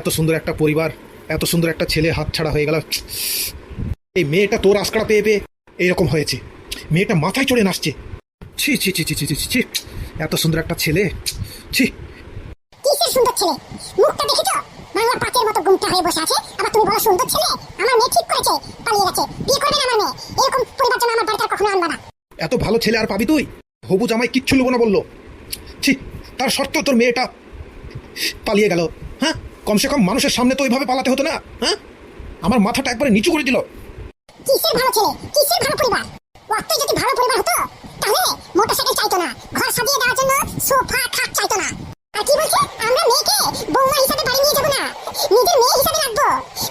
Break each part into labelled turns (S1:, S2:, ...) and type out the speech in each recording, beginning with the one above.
S1: এত সুন্দর একটা পরিবার এত সুন্দর একটা ছেলে হাতছাড়া হয়ে গেল। এই মেয়েটা তোর আজকারা পেয়ে পেয়ে এইরকম হয়েছে। মেয়েটা মাথায় চড়ে নাচছে। ছি ছি ছি ছি ছি ছি ছি এত সুন্দর একটা ছেলে। ছি।
S2: কিসের সুন্দর ছেলে? মুখটা দেখেছ? বাংলা পাঁচের মতো গুমটা হয়ে বসে আছে। আবার তুমি বলো সুন্দর ছেলে? আমার মেয়ে ঠিক করেছে? পালিয়ে গেছে। বিয়ে করবে না আমার মেয়ে? এরকম পরিবার যেন আমার বাড়িতে কখনো আনবা না।
S1: এত ভালো ছেলে আর পাবি তুই? হবু জামাই কিচ্ছু নেব না বলল। ছি তার সত্ত্বেও তোর মেয়েটা পালিয়ে গেল। হ্যাঁ? কমসে কম মানুষের সামনে তো ওইভাবে পালাতে হতো না হ্যাঁ? আমার মাথাটা একবারে নিচু করে দিল।
S2: কিসের ভালো ছেলে? কিসের ভালো পরিবার? ওয়াক্ত যদি ভালো পরিবার হতো তাহলে মোটরসাইকেল চাইতো না। ঘর সাজিয়ে দেওয়ার জন্য সোফা খাট চাইতো না। আর কি বলছে? আমরা মেয়েকে বৌমা হিসাবে বাড়ি নিয়ে যাব না। নিজের মেয়ে হিসাবে রাখব।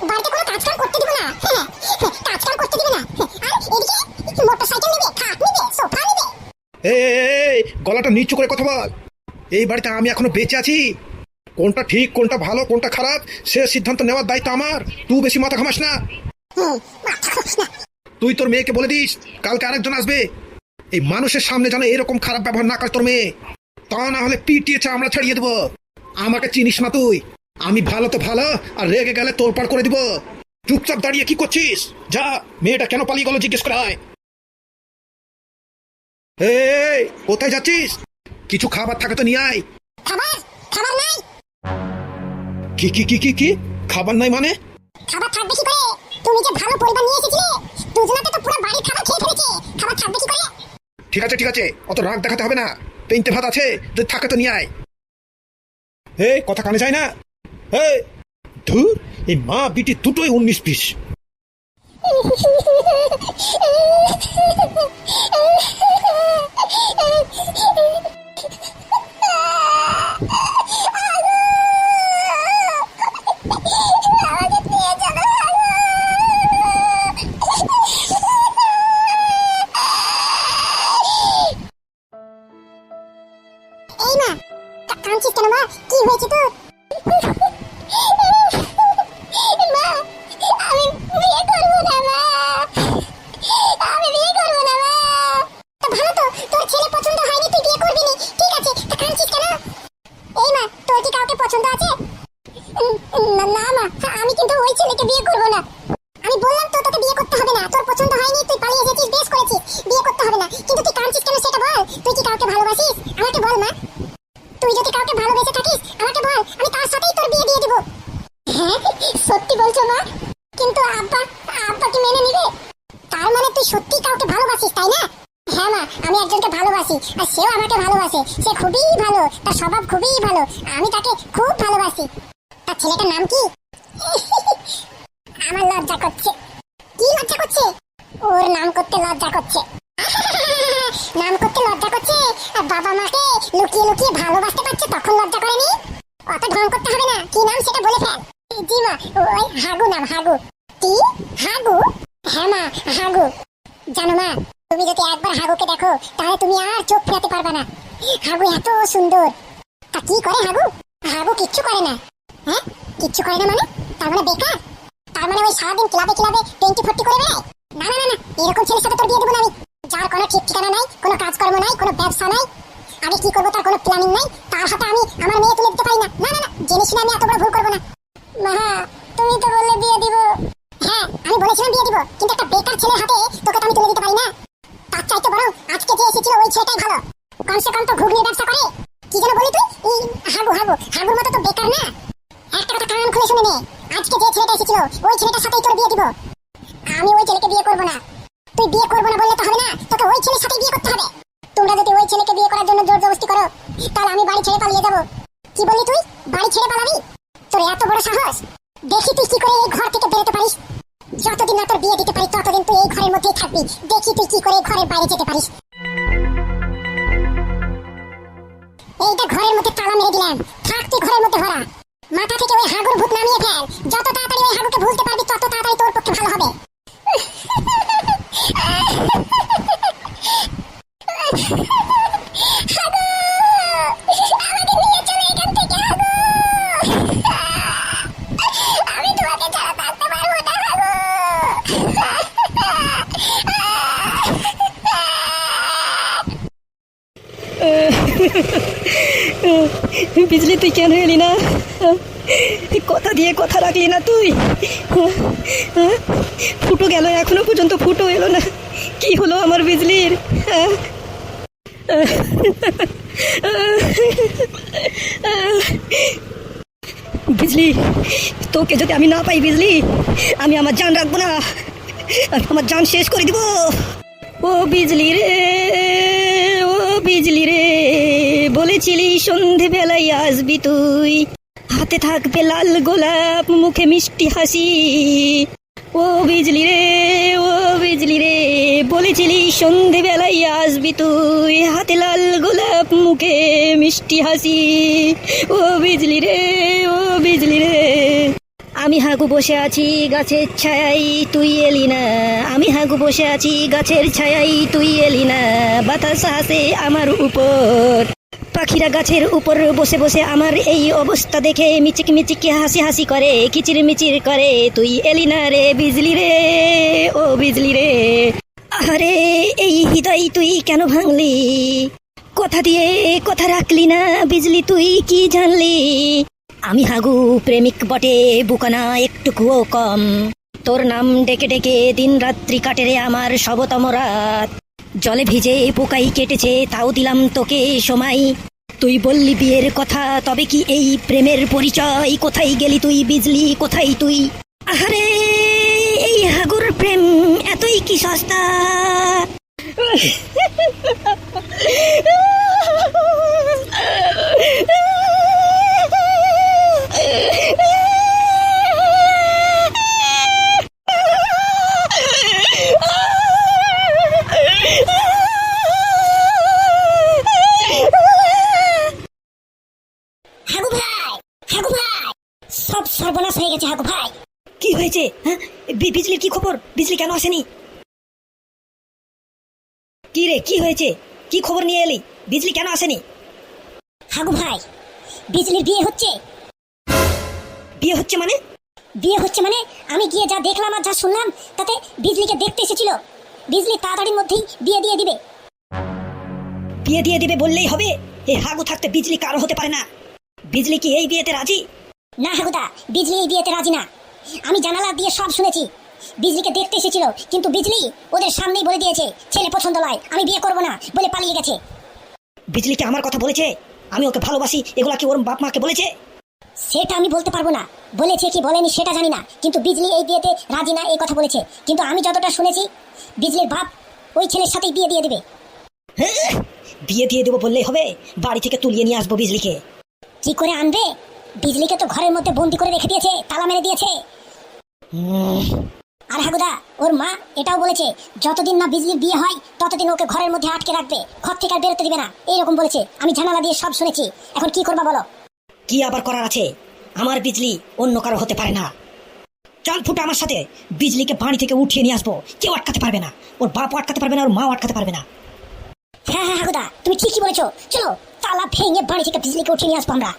S2: বাড়িতে কোনো কাজ কাম করতে দিব না। হ্যাঁ, হ্যাঁ, কাজ কাম করতে দিবে না। হ্যাঁ, আর এদিকে মোটরসাইকেল নেবে খাট নেবে সোফা নেবে।
S1: এই, গলাটা নিচু করে কথা বল। এই বাড়িতে আমি এখনও বেঁচে আছি। কোনটা ঠিক, কোনটা ভালো, কোনটা খারাপ, সে সিদ্ধান্ত নেওয়ার দায়িত্ব আমার। তুই বেশি মাথা ঘামাস না। তুই তোর মেয়েকে বলে দিস, কালকে আরেকজন আসবে। এই মানুষের সামনে যেন এরকম খারাপ ব্যবহার না করে তোর মেয়ে। তা না হলে পিটিয়েছে আমরা ছাড়িয়ে দেবো। আমাকে চিনিস না তুই। আমি ভালো তো ভালো, আর রেগে গেলে তোর পার করে দিব। চুপচাপ দাঁড়িয়ে কি করছিস? যা, মেয়েটা কেন পালিয়ে গেল জিজ্ঞেস করা হয় কোথায় যাচ্ছিস? কিছু খাবার থাকে তো নিয়ে আয়।
S2: খাবার?
S1: কি কি কি কি কি? খাবার নাই মানে?
S2: খাবার থাকবে কি করে। তুমি যে ভালো পরিবার নিয়ে এসেছিলে দুজনাতে তো পুরো বাড়ির খাবার খেয়ে ফেলেছে। খাবার থাকবে কি করে।
S1: ঠিক আছে ঠিক আছে। অত রাগ দেখাতে হবে না। পেনতে ভাত আছে যদি থাকে তো নিয়ে আয়। হে কথা কানে যায় না। হে ধুর এই মা বিটি দুটোই উনিশ পিস
S2: ভালোবাসিস, তাই না? হ্যাঁ মা, আমি একজনকে ভালোবাসি, আর সেও আমাকে ভালোবাসে। সে খুবই ভালো, তার স্বভাব খুবই ভালো, আমি তাকে খুব ভালোবাসি। তার ছেলেটার নাম কি? আমার লজ্জা করছে। কি লজ্জা করছে? ওর নাম করতে লজ্জা করছে। নাম করতে লজ্জা করছে? আর বাবা মাকে লুকিয়ে লুকিয়ে ভালোবাসতে পারছে, তখন লজ্জা করেনি? অত ঢং করতে হবে না। কি নাম সেটা বলে ফেল। জি মা, ওই হাগু নাম, হাগু। কি? হাগু? হ্যাঁ মা, হাগু। জানো মা, তুমি যদি একবার হাগুকে দেখো, তাহলে তুমি আর চোখ ফেরাতে পারবে না। হাগু এত সুন্দর। তা কি করে হাগু? হাগু কিচ্ছু করে না। হ্যাঁ? কিচ্ছু করে না মানে? তার মানে বেকার? তার মানে ওই সারাদিন ক্লাবে ক্লাবে টোয়েন্টি ফোর্টি করে বেড়ায়? না না না না, এরকম ছেলের সাথে তোর বিয়ে দেবো না আমি। যার কোনো ঠিক ঠিকানা নাই, কোনো কাজকর্ম নাই, কোনো ব্যবসা নাই আগে কি করব তার কোনো প্ল্যানিং নাই, তার হাতে আমি আমার মেয়ে তুলে দিতে পারি না। না না না জেনে আমি এত বড় ভুল করব না। মা তুমি তো বললে বিয়ে দিব হ্যাঁ আমি বলেছিলাম বিয়ে দিব, কিন্তু একটা বেকার ছেলের হাতে তোকে তো আমি তুলে দিতে পারি না। তার চাইতে বরং আজকে যে এসেছিল ওই ছেলেটাই ভালো। কমসে কম তো ঘুগনি ব্যবসা করে। কি যেন বলি তুই? হাগু হাগু, হাগুর মতো তো বেকার না? একটা কথা কান খুলে শুনে নে, আজকে যে ছেলেটা এসেছিল, ওই ছেলেটার সাথেই তোর বিয়ে দিব। আমি ওই ছেলেকে বিয়ে করব না। তুই বিয়ে করব না বললে তো হবে না, তোকে ওই ছেলের সাথে বিয়ে করতে হবে। তোমরা যদি ওই ছেলেকে বিয়ে করার জন্য জোর জবরদস্তি করো, তাহলে আমি বাড়ি ছেড়ে পালিয়ে যাব। কি বললি তুই? বাড়ি ছেড়ে পালাবি? তোর এত বড় সাহস? দেখি তুই কি করে এই ঘর থেকে বেরোতে পারিস। যতদিন না তোর বিয়ে দিতে পারি, ততদিন তুই এই ঘরের মধ্যেই থাকবি। দেখি তুই কি করে ঘরের বাইরে যেতে পারিস। এইটা ঘরের মধ্যে তালা মেরে দিলাম। থাক তুই ঘরের মধ্যে ভরা মাথা থেকে ওই হাগুর ভূত নামিয়ে ফেল। যত তাড়াতাড়ি ওই হাগুকে ভুলতে পারবি, তত তাড়াতাড়ি তোর পক্ষে ভালো হবে হাগু! আমাকে নিয়ে চলো এখান থেকে, হাগু! আমি তোমাকে ছাড়া থাকতে পারব না, হাগু!
S3: বিজলি তুই কেন এলি না? কথা দিয়ে কথা রাখলি না তুই? ফুটো গেল, এখনও পর্যন্ত ফুটো এলো না। কি হলো আমার বিজলির? বিজলি, তোকে যদি আমি না পাই বিজলি, আমি আমার জান রাখব না। আমি আমার জান শেষ করে দিব। ও বিজলি রে, ও বিজলি রে। বলেছিলি সন্ধে বেলায় আসবি তুই। হাতে থাকবে লাল গোলাপ, মুখে মিষ্টি হাসি। ও বিজলি রে, ও বিজলি রে, বলেছিলি সন্ধে বেলায় আসবি তুই। হাতে লাল গোলাপ, মুখে মিষ্টি হাসি। ও বিজলি রে, ও বিজলি রে। আমি হাগু বসে আছি গাছের ছায়াই তুই এলি না। আমি হাগু বসে আছি গাছের ছায়াই তুই এলি না। বাতাস আসে আমার উপর। পাখিরা গাছের উপর বসে বসে আমার এই অবস্থা দেখে মিচিক মিচিক হাসি হাসি করে কিচির মিচির করে, তুই এলি না রে বিজলি রে, ও বিজলি রে। আরে এই হৃদয় তুই কেন ভাঙলি? কথা দিয়ে কথা রাখলি না বিজলি, তুই কি জানলি? আমি হাগু প্রেমিক বটে, বুকানা একটুকুও কম। তোর নাম ডেকে ডেকে দিন রাত্রি কাটে রে আমার সবতম রাত। জলে ভিজে পোকাই কেটেছে, তাও দিলাম তোকে সময়। তুই বললি বিয়ের কথা, তবে কি এই প্রেমের পরিচয়? কোথায় গেলি তুই, বিজলি? কোথায় তুই? আহারে, এই হাগুর প্রেম এতই কি সস্তা?
S4: সর্বনাশ হয়ে গেছে হাগু ভাই।
S3: কি হয়েছে? হ্যাঁ? বি- বিজলির কি খবর? বিজলি কেন আসেনি? কি রে কি হয়েছে? কি খবর নিয়ে এলি? বিজলি কেন আসেনি?
S4: হাগু ভাই বিজলির বিয়ে হচ্ছে।
S3: বিয়ে হচ্ছে মানে?
S4: বিয়ে হচ্ছে মানে আমি গিয়ে যা দেখলাম আর যা শুনলাম তাতে বিজলিকে দেখতে এসেছিল। বিজলি তাড়াতাড়ির মধ্যেই বিয়ে দিয়ে দিবে।
S3: বিয়ে দিয়ে দিবে বললেই হবে? এ হাগু থাকতে বিজলি কারও হতে পারে না। বিজলি কি এই বিয়েতে রাজি?
S4: না হাগুদা বিজলি এই বিয়েতে রাজি না। আমি জানালা দিয়ে সব শুনেছি। বিজলিকে দেখতে এসেছিল কিন্তু বিজলি ওদের সামনেই বলে দিয়েছে ছেলে পছন্দ নয় আমি বিয়ে করব না বলে পালিয়ে গেছে।
S3: বিজলিকে আমার কথা বলেছে? আমি ওকে ভালোবাসি এগুলা কি ওর বাপ মাকে বলেছে?
S4: সেটা আমি বলতে পারব না। বলেছে কি বলেনি সেটা জানি না কিন্তু বিজলি এই বিয়েতে রাজি না এই কথা বলেছে। কিন্তু আমি যতটা শুনেছি বিজলির বাপ ওই ছেলের সাথেই বিয়ে দিয়ে দেবে।
S3: হ্যাঁ, বিয়ে দিয়ে দেবো বললেই হবে। বাড়ি থেকে তুলিয়ে নিয়ে আসব বিজলিকে।
S4: কি করে আনবে? বিজলিকে তো ঘরের মধ্যে বন্দি করে রেখে দিয়েছে তালা মেরে দিয়েছে। আর হাগুদা ওর মা এটাও বলেছে যতদিন না বিজলির বিয়ে হয় ততদিন ওকে ঘরের মধ্যে আটকে রাখবে ঘর থেকে আর বেরোতে দিবে না। এইরকম বলেছে আমি জানালা দিয়ে সব শুনেছি। এখন কি করবা বলো?
S3: কি আবার করার আছে? আমার বিজলি অন্য কারও হতে পারে না। চল ফুটো আমার সাথে বিজলিকে বাড়ি থেকে উঠিয়ে নিয়ে আসব। কেউ আটকাতে পারবে না। ওর বাপ আটকাতে পারবে না ওর মাও আটকাতে পারবে না।
S4: হ্যাঁ হ্যাঁ হাগুদা তুমি ঠিকই বলেছ। চলো তালা ভেঙে বাড়ি থেকে বিজলিকে উঠিয়ে নিয়ে আসব আমরা।